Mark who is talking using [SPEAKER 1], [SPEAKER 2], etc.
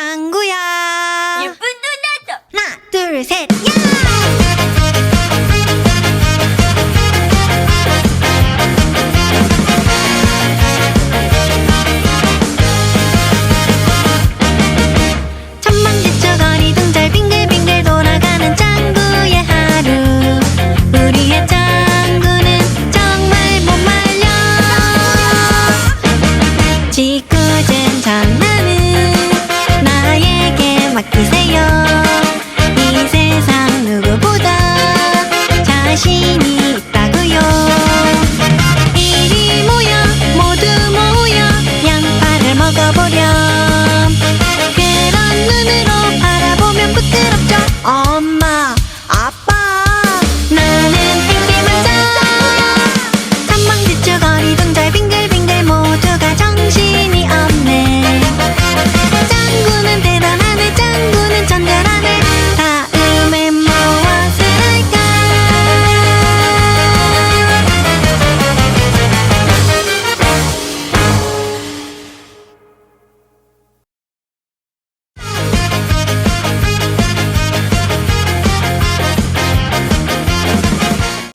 [SPEAKER 1] 짱구야. 예쁜
[SPEAKER 2] 누나도.
[SPEAKER 1] 하나, 둘, 셋, 야! 천방지축거리 등잘 빙글빙글 돌아가는 짱구의 하루 우리의 짱구는 정말 못 말려 지구젠 장난 私